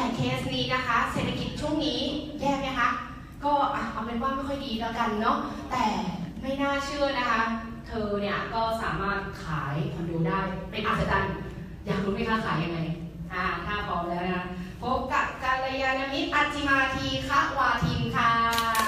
แต่เคสนี้นะคะ เศรษฐกิจช่วงนี้แย่ไหมคะ ก็เอาเป็นว่าไม่ค่อยดีแล้วกันเนาะ แต่ไม่น่าเชื่อนะคะ เธอเนี่ยก็สามารถขายคอนโดได้ เป็นอัศจรรย์อยากรู้ไหมคะขายยังไง อ่า ถ้าพร้อมแล้วนะคะพบกับกัลยาณมิตรอัจจิมาทีคะวาทินค่ะ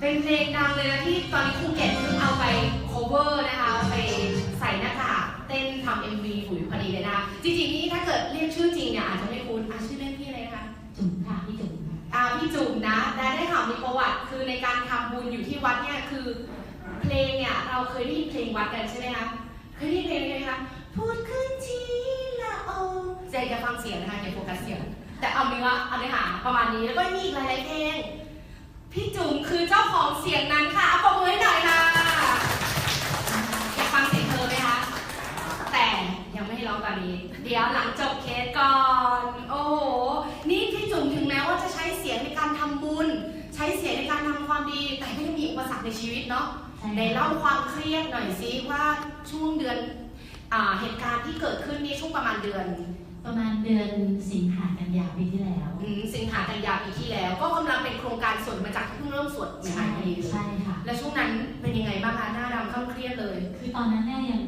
เป็นเพลงดังเลยนะที่ตอนนี้ครูเกตเพิ่งเอาไป cover นะคะไปใส่หน้ากากเต้นทำ MV ปุ๋ยพอดีเลยนะคะจริงๆนี่ถ้าเกิดเรียกชื่อจริงเนี่ยอาจจะไม่คุ้นอะชื่อเล่นพี่อะไรนะคะจุ๋มค่ะพี่จุ๋มค่ะอ่าพี่จุ๋มนะและได้ข่าวมีประวัติคือในการทำบุญอยู่ที่วัดเนี่ยคือ เพลงเนี่ยเราเคยได้ยินเพลงวัดกันใช่ไหมคะเคยได้ยินเพลงไหมคะพูดขึ้นทีละโอใจจะฟังเสียงนะคะอย่าโฟกัสเสียงแต่เอาเนื้อเอาเนื้อหาประมาณนี้แล้วก็มีอีกหลายๆเพลง พี่จุ๋มคือเจ้าของเสียงนั้นค่ะเอาปรบมือให้หน่อยค่ะ อยากฟังเสียงเธอไหมคะ แต่ยังไม่ให้ร้องตอนนี้ เดี๋ยวหลังจบเคสก่อน โอ้โห นี่พี่จุ๋มถึงแม้ว่าจะใช้เสียงในการทำบุญ ใช้เสียงในการทำความดี แต่ก็ยังมีอุปสรรคในชีวิตเนาะ ใช่ ในเล่าความเครียดหน่อยซิว่าช่วงเดือนอ่าเหตุการณ์ที่เกิดขึ้นนี่ช่วงประมาณเดือน ประมาณเดือนสิงหากันยาปีที่แล้ว อืมสิงหากันยาปีที่แล้ว ก็กำลังเป็นโครงการสวดมาจากที่เพิ่งเริ่มสวดใหม่ๆพอดีเลยใช่ค่ะ แล้วช่วงนั้นเป็นยังไงบ้างคะหน้าดำค่ำเครียดเลย คือตอนนั้นเนี่ยยัง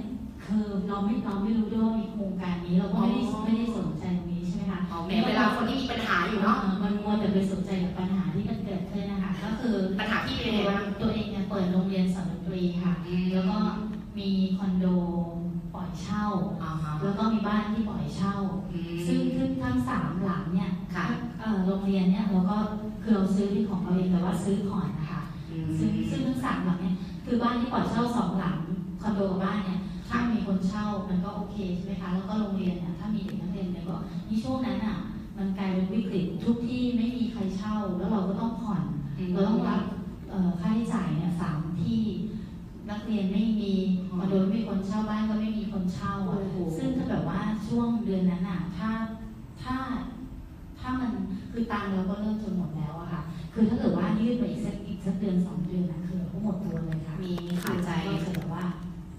คือเราไม่เราไม่รู้ด้วยว่ามีโครงการนี้เราก็ไม่ได้อ๋อ ไม่ได้สนใจตรงนี้ใช่ไหมคะแหมเวลาคนที่มีปัญหาอยู่เนาะมันมัวแต่ไปสนใจกับปัญหาที่มันเกิดขึ้นนะคะก็คือปัญหาที่เป็นตัยังไงวบ้างตัวเองเนี่ยเปิดโรงเรียนสอนดนตรีค่ะ แล้วก็มีคอนโดป ล่อยเช่า อ่าฮะ แล้วก็มีบ้านที่ปล่อยเช่า อืม ซึ่งซึ่งทั้งสามหลังเนี่ยค่ะเอ่อโรงเรียนเนี่ยเราก็คือเราซื้อที่ของเราเองแต่ว่าซื้อผ่อนนะคะ อืม ซึ่งซึ่งทั้งสามหลังเนี่ยคือบ้านที่ปล่อยเช่าสองหลังคอนโดกับบ้านเนี่ยถ้ามีคนเช่ามันก็โอเคใช่ไหมคะแล้วก็โรงเรียนเนี่ยถ้ามีเด็กนักเรียนเนี่ยก็ในช่วงนั้นอะมันกลายเป็นวิกฤตทุกที่ไม่มีใครเช่า แล้วเราก็ต้องผ่อน เราต้องรับเอ่อค่าใช้จ่ายเนี่ยสามที่ นักเรียนไม่มีคอนโดไม่มีคนเช่าบ้านก็ไม่มีคนเช่าโอ้อะโหซึ่งถ้าแบบว่าช่วงเดือนนั้นอะถ้าถ้าถ้ามันคือตังค์เราก็เริ่มจะหมดแล้วอะค่ะ คือถ้าเกิดว่ายืดไปอีกสักอีกสักเดือนสองเดือนนะคือเราก็หมดตัวเลยค่ะ มีขาดใจก็จะแบบว่า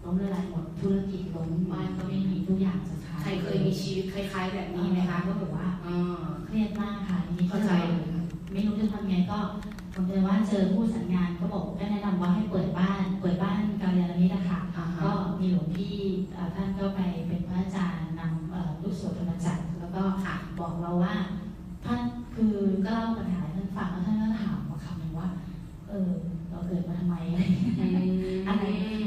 ล้มละลายหมดธุรกิจล้มบ้านก็ไม่มีทุกอย่างสุดท้ายใครเคยมีชีวิตคล้ายๆ แบบนี้ไหมคะก็แบบว่าอ่าเครียดมากค่ะทีนี้ก็เข้าใจเลยไม่รู้จะทำไงก็ผมเลยว่าเจอผู้สัญญาณก็บอกก็แนะนำว่าให้เปิดบ้าน ท่านก็ไปเป็นพระอาจารย์นำลูกสวดธรรมจักรแล้วก็ค่ะบอกเราว่าท่านคือก็เล่าปัญหาให้ท่านฟังแล้วท่านก็ถามมาคำหนึงว่า เออเราเกิดมาทำไมอะไรอะไร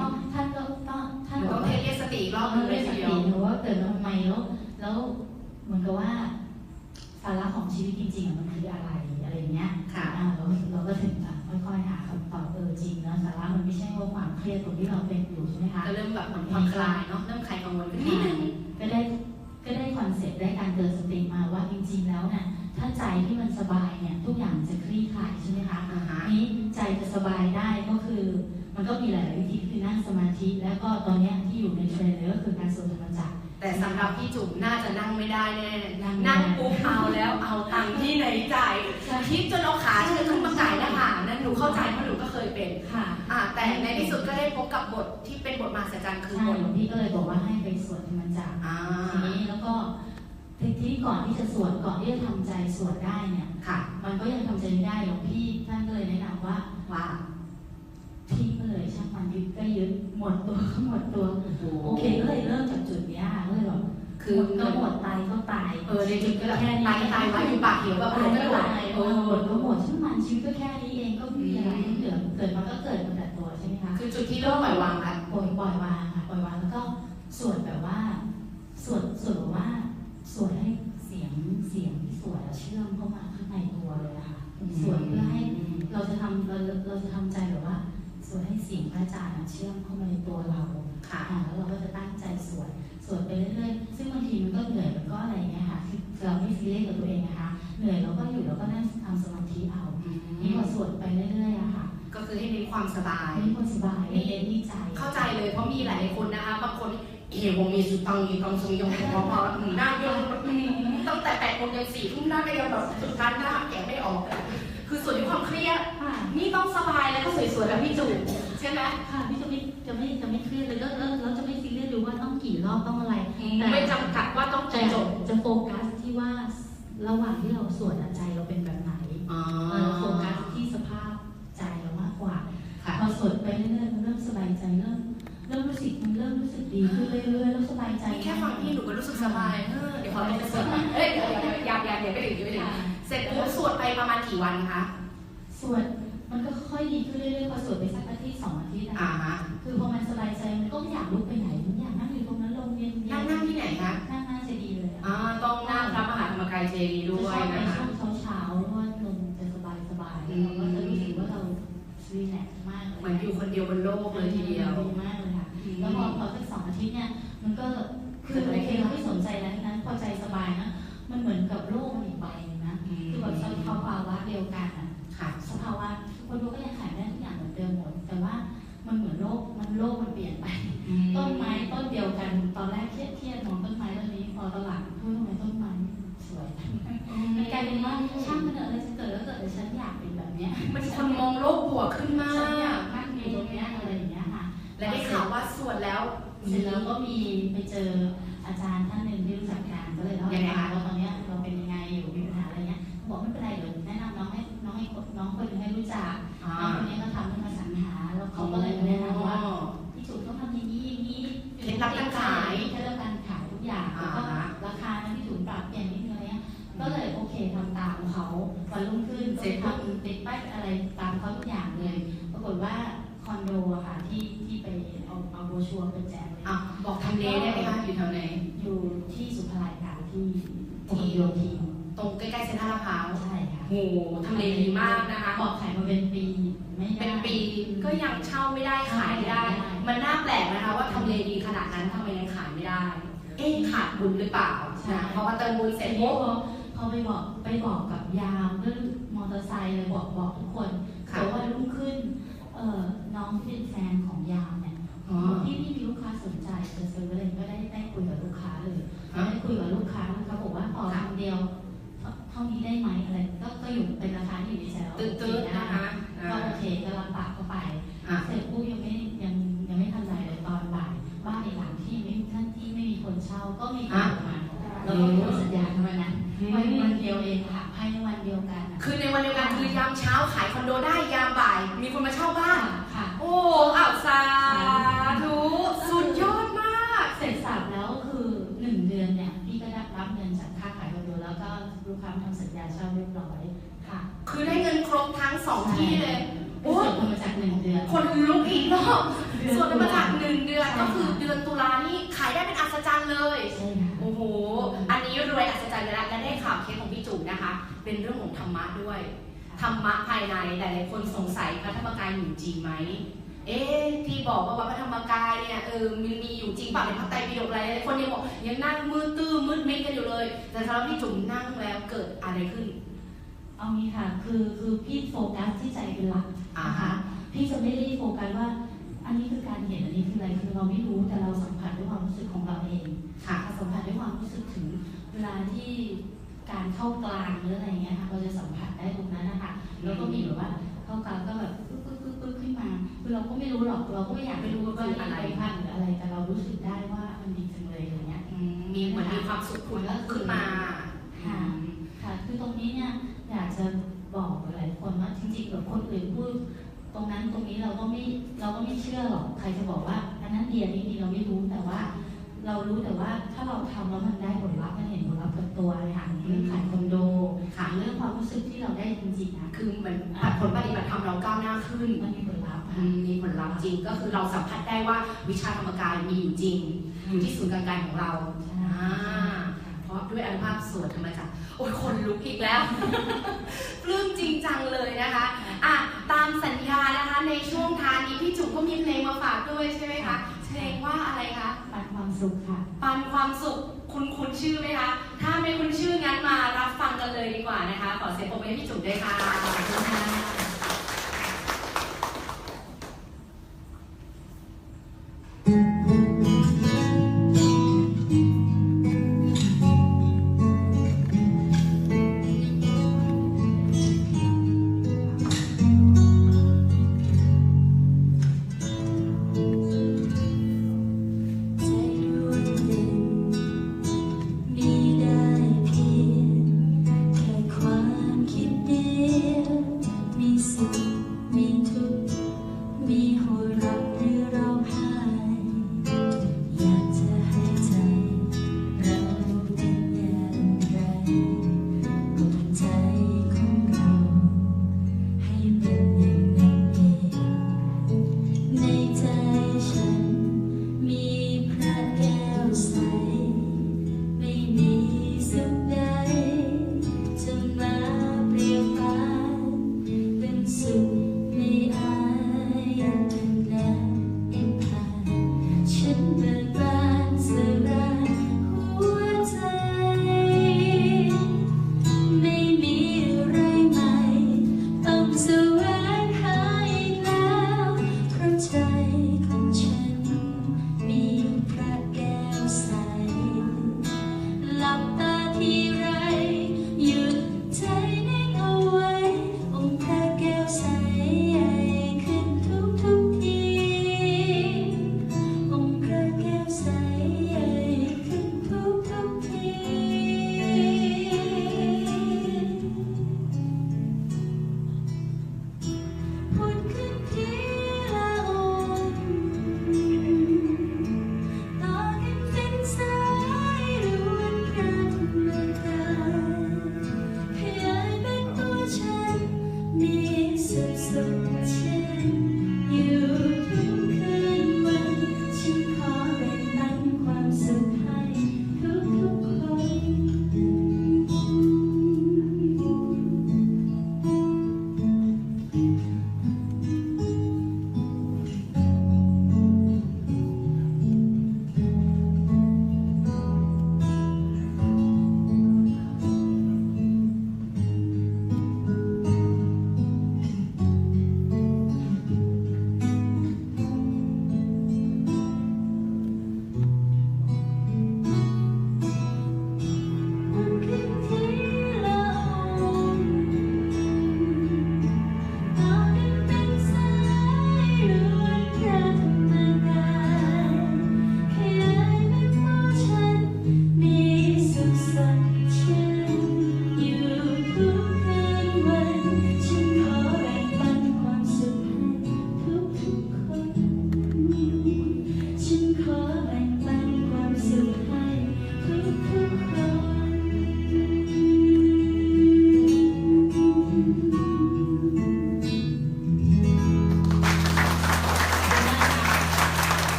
ต้องท่านก็ต้องท่านบอต้อกงว่าเทเรียกสติอีกรอบเรานึงเลยสทีเดียติวหรือว่าเกิดมาทำไมแล้วแล้วเหมือนกับว่าสาระของชีวิตจริงๆมันคืออะไรอะไรอย่างเงี้ยค่ะ จริงนะสาระมันไม่ใช่ว่าความเครียดตรงที่เราเป็นอยู่ใช่ไหมคะก็เริ่มแบบเหมือนผ่อนคลายเนาะเริ่มคลายกังวลขึ้นนิดนึงก็ได้ก็ได้คอนเซ็ปต์ได้การเตือนสติมาว่าจริง ๆ แล้วเนี่ยถ้าใจที่มันสบายเนี่ยทุกอย่างจะคลี่คลายใช่ไหมคะอ่าฮะนี้ใจจะสบายได้ก็คือ มันก็มีหลายๆวิธีคือนั่งสมาธิ แล้วก็ตอนเนี้ยที่อยู่ในเทรนด์เลยก็คือการสวดธรรมจักรแต่สำหรับพี่จุ๋มน่าจะนั่งไม่ได้แน่นั่งไม่ได้นั่งปุ๊บเอาแล้วเอาตังค์ที่ไหนจ่ายคิดจนเอาขาเชือขึ้นมาจ่ายหน้าผากนั่นหนูเข้าใจเพราะหนูก็เคยเป็นค่ะ อ่าแต่ในที่สุดก็ได้พบกับบทที่เป็นบทมหัศจรรย์คือใช่บทหลวงพี่ก็เลยบอกว่าให้ไปสวดธรรมจักรอ่าทีนี้แล้วก็ทีที่ก่อนที่จะสวดก่อนที่จะทำใจสวดได้เนี่ย ค่ะมันก็ยังทำใจไม่ได้หลวงพี่ท่านก็เลยแนะนำว่าว่าพี่ก็เลยช่างมันยึดก็ยึดหมดตัวก็หมดตัว โอเคก็เลยเริ่มจากจุดเนี้ยก็เลยแบบคือหมดก็หมดตายก็ตายเออในจุดก็แบบแค่นี้ตายตายไว้อยู่ปากเหี่ยวแบบตายไม่ก็หมดตายเอหมอดก็หมดช่างมันชีวิตก็แค่นี้เองก็ไม่มีอะไรที่เหลือเกิดมาก็เกิดมาแต่ตัวใช่ไหมคะคือจุดที่เริ่มปล่อยวางแล้วปล่อยปล่อยวางค่ะปล่อยวางแล้วก็สวดแบบว่าสวดสวดแบบว่าสวดให้เสียงเสียงที่สวดอะเชื่อมเข้ามาข้างในตัวเลยนะคะสวดเพื่อให้เราจะทำเราเราจะทำใจแบบว่าสวดให้เสียงพระอาจารย์อะเชื่อมเข้ามาในตัวเราค่ะอ่าแล้วเราก็จะตั้งใจสวดสวดไปเรื่อยๆซึ่งบางทีมันก็เหนื่อยมันก็อะไรเงี้ยค่ะคือเราไม่ซีเรียสกับตัวเองนะคะเหนื่อยเราก็อยู่เราก็นั่งทำสมาธิเอานี่พอสวดไปเรื่อยๆอะค่ะ ก็คือให้เน้นความสบายไม่คนสบายไม่เอ็นที่ใจ เข้าใจเลยเพราะมีหลายๆคนนะคะบางคนเอวมีสุตังมีกองทรงยงพอพอหน้ายงอืมต้องโมงยันสี่ทุ่มหน้าก็ยังแบบสุดท้ายหน้าแกะไม่ออกอะคือส่วนที่ความเครียดค่ะนี่ต้องสบายแล้วก็สวยๆแบบพี่จุ๋มใช่ไหมค่ะพี่จะไม่จะไม่จะไม่เครียดเลยแล้วแล้วแล้วจะไม่ซีเรียสดูว่าต้องกี่รอบต้องอะไรแต่ไม่จำกัดว่าต้องแต่จบจะโฟกัสที่ว่าระหว่างที่เราสวดอะใจเราเป็นแบบไหนอ๋อเราโฟกัสที่สภาพ เริ่มรู้สึกมันเริ่มรู้สึกดีขึ้นเรื่อยๆแล้วสบายใจแค่ฟังพี่หนูก็รู้สึกสบายเออเดี๋ยวขอลองไปสวดหน่อยเอ้ยเดี๋ยวเดี๋ยวเดี๋ยวยังยังยังไม่ถึงยังไม่ถึงค่ะเสร็จปุ๊บสวดไปประมาณกี่วันคะสวดมันก็ค่อยๆดีขึ้นเรื่อยๆพอสวดไปสักอาทิตย์สองอาทิตย์นะอ่าฮะคือพอมันสบายใจมันก็ไม่อยากลุกไปไหนมันอยากนั่งอยู่ตรงนั้นลมเย็นๆนั่งนั่งที่ไหนคะนั่งหน้าเจดีย์เลยอะอ่าต้องนั่งพระมหาธรรมกายเจดีย์ด้วยจะชอบไปนะคะช่วงเช้าๆเพราะว่าลมจะสบายสบายๆแล้วเราก็จะรู้สึกว่าเรารีแลกซ์มากเลยเหมือนอยู่คนเดียวบนโลกเลยทีเดียว กมันโลกมันเปลี่ยนไป ต้นไม้ต้นเดียวกันตอนแรกเครียดเครียดมองต้นไม้ต้นนี้พอตอนหลังเฮ้ยทำไมต้นไม้สวยจังมันกลายเป็นว่าช่างมันเถอะอะไรจะเกิดแล้วเกิดแต่ฉันอยากเป็นแบบเนี้ยมันคนมองโลกบวกขึ้นมาฉันอยากกนั่งอยู่ตรงเนี้ยอะไรอย่างเงี้ยค่ะและได้ข่าวว่าสวดแล้วเสร็จแล้วก็มีไปเจออาจารย์ท่านหนึ่งที่รู้จักกันก็เลยเล่าให้ฟังว่าตอนเนี้ยเราเป็นยังไงอยู่มีปัญหาอะไรเงี้ยบอกไม่เป็นไรเดี๋ยวแนะนำน้องให้ ตามเขาวันรุ่งขึ้นเสร็จทำติดป้ายอะไรตามเขาทุกอย่างเลย ปรากฏว่าคอนโดอะค่ะที่ที่ไปเอาเอาโบรชัวร์ไปแจกเลยอะบอกทำเลได้ไหมคะอยู่แถวไหน อยู่ที่สุภาลัยค่ะที่ที่โยธินตรงใกล้ๆเซ็นทรัลลาดพร้าวใช่ค่ะโหทำเลดีมากนะคะบอกขายมาเป็นปีไม่ได้เป็นปีก็ยังเช่าไม่ได้ขายไม่ได้ มันน่าแปลกนะคะว่าทำเลดีขนาดนั้นทำไมยังขายไม่ได้ เอ๊ะขาดบุญหรือเปล่านะเพราะว่าเติมบุญเสร็แต่จพอปุ๊บพ อไปบอกไปบอกกับยามเรื่องมอเตอร์ไซค์เลยบอกบอกทุกคนค่ะแต่ว่ารุ่งขึ้นเอ่อน้องที่เป็นแฟนของยามเนี่ยอ๋อที่นี่มีลูกค้าสนใจจะซื้ออะไรก็ได้ได้คุยกับลูกค้าเลยฮะ ได้คุยกับลูกค้าลูกค้าบอกว่าพอคำเดียวเท่าเท่านี้ได้ไหมอะไรก็ก็อยู่เป็นราคาที่อยู่ในแซลตื้นๆนะคะก็โอเคก็รับปากเข้าไป อะเสร็จปุ๊บยังไม่ยังยังไม่ทันไรเลยตอนบ่ายบ้านในหลังที่ไม่ท่านที่ไม่มีคนเช่าก็มีคนมาแล้วก็พูดสัญญากันวันนั้นวันวัน เดียวเองค่ะภายในวันเดียวกันอะคือในวันเดียวกันคือยามเช้าขายคอนโดได้ยามบ่าย มีคนมาเช่าบ้าน ค่ะ โอ้อ้าวสาธุสุดยอดมาก เสร็จสับแล้วคือหนึ่งเดือนเนี่ยพี่ก็ได้รับเงินจากค่าขายคอนโดแล้วก็ลูกค้าทำสัญญาเช่าเรียบร้อยค่ะ คือได้เงินครบทั้งสองที่เลยโอ้ยส่วนมาจากหนึ่งเดือน คนลุกอีกรอบส่วนมาจากหนึ่งเดือนก็คือเดือนตุลานี่ขายได้เป็นอัศจรรย์เลย ใช่ค่ะ โอ้โห อันนี้รวยอัศจรรย์ไปแล้วและได้ข่าวเคสของพี่ จุ๋มนะคะ เป็นเรื่องของธรรมะด้วยธรรมะภายในหลายๆคนสงสัยพระธรรมกายอยู่จริงไหมเอ๊ะที่บอกว่าวัดพระธรรมกายเนี่ยเออมันมีอยู่จริงเปล่าในพระไตรปิฎกอะไรหลายๆคนยังบอกยังนั่งมืดตื้อมืดมิดกันอยู่เลย แต่สำหรับพี่จุ๋มนั่งแล้วเกิดอะไรขึ้นเอางี้ค่ะคือคือพี่โฟกัสที่ใจเป็นหลักอ่านะคะพี่จะไม่ได้โฟกัสว่า อันนี้คือการเห็นอันนี้คืออะไรคือเราไม่รู้แต่เราสัมผัสด้วยความรู้สึกของเราเองค่ะสัมผัสด้วยความรู้สึกถึงเวลาที่ การเข้ากลางหรืออะไรเงี้ยค่ะเราจะสัมผัสได้ตรงนั้นนะคะแล้วก็มีแบบว่าเข้ากลางก็แบบปึ๊บปึ๊บปึ๊บปึ๊บขึ้นมาคือเราก็ไม่รู้หรอกเราก็ไม่อยากไปรู้ว่าเป็นอะไรพันหรืออะไร แต่เรารู้สึกได้ว่ามันดีจังเลยอะไรเงี้ยอืมมีเหมือนมีความสุขคุณขึ้นมาค่ะค่ะคือตรงนี้เนี่ยอยากจะบอกหลายคนว่าจริงๆแบบคนอื่นพูดตรงนั้นตรงนี้เราก็ไม่เราก็ไม่เชื่อหรอกใครจะบอกว่าอันนั้นดีอันนี้ดีเราไม่รู้แต่ว่า เรารู้แต่ว่าถ้าเราทำแล้วมันได้ผลลัพธ์มันเห็นผลลัพธ์กับตัวเลยค่ะเรื่องขายคอนโดค่ะเรื่องความรู้สึกที่เราได้จริงๆนะคือเหมือนผลปฏิบัติธรรมเราก้าวหน้าขึ้นมันมีผลลัพธ์อืค่ะมมีผลลัพธ์จริง ก็คือเราสัมผัสได้ว่าวิชาธรรมกายมีอยู่จริง อยู่ที่ศูนย์กลางกายของเราอ่าเพราะด้วยอนุภาพส่วนธรรมจักรโอ้ยคนลุกอีกแล้วปลื้มจริงจังเลยนะคะอะตามสัญญานะคะในช่วงท้ายนี้พี่จุ๋มก็มีเพลงมาฝากด้วยใช่ไหมคะ เพลงว่าอะไรคะ ปันความสุขค่ะ ปันความสุขคุณคุณชื่อไหมคะ ถ้าไม่คุณชื่องั้นมารับฟังกันเลยดีกว่านะคะ ขอเสียงปรบมือให้พี่จุ๋มด้วยค่ะขอบคุณค่ะ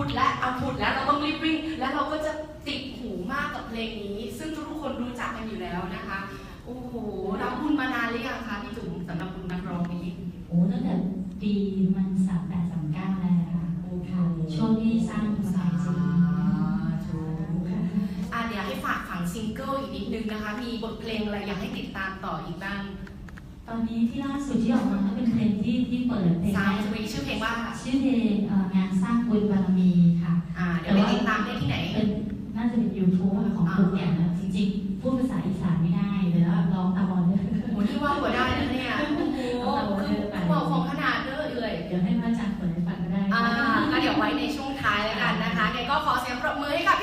พูดและเอาพูดแล้วเราต้องรีบวิ่ง แล้วเราก็จะติดหูมากกับเพลงนี้ ซึ่งทุกๆคนรู้จักกันอยู่แล้วนะคะ โอ้โหรับบุญมานานหรือยังคะพี่จุ๋มสำหรับบุญนักร้องนี้โอ้ตั้งแต่ปีมันสามแปดสามเก้าแล้วค่ะโอ้โหช่วงที่สร้างคนไทยจริงอะเดี๋ยวให้ฝากฝังซิงเกิลอีกนิดนึงนะคะ มีบทเพลงอะไรอยากให้ติดตามต่ออีกบ้างตอนนี้ที่ล่าสุดที่ออกมาก็เป็นเพลงที่ที่เปิดเพลงสาแรยกทวีชื่อเพลงว่าชื่อเพลงเอ่อง ของคุณเนี่ยนะจริงๆ พูดภาษาอีสานไม่ได้เลยแล้วร้องตามออเดอร์โอ้ที่ว่าหัวได้นะเนี่ยโอ้โหคือบอกของขนาดเด้อเอ่ยเดี๋ยวให้พระอาจารย์เปิดให้ฟังก็ได้อ่าก็เดี๋ยวไว้ในช่วงท้ายแล้วกันนะคะไงก็ขอเสียงปรบมือให้กับ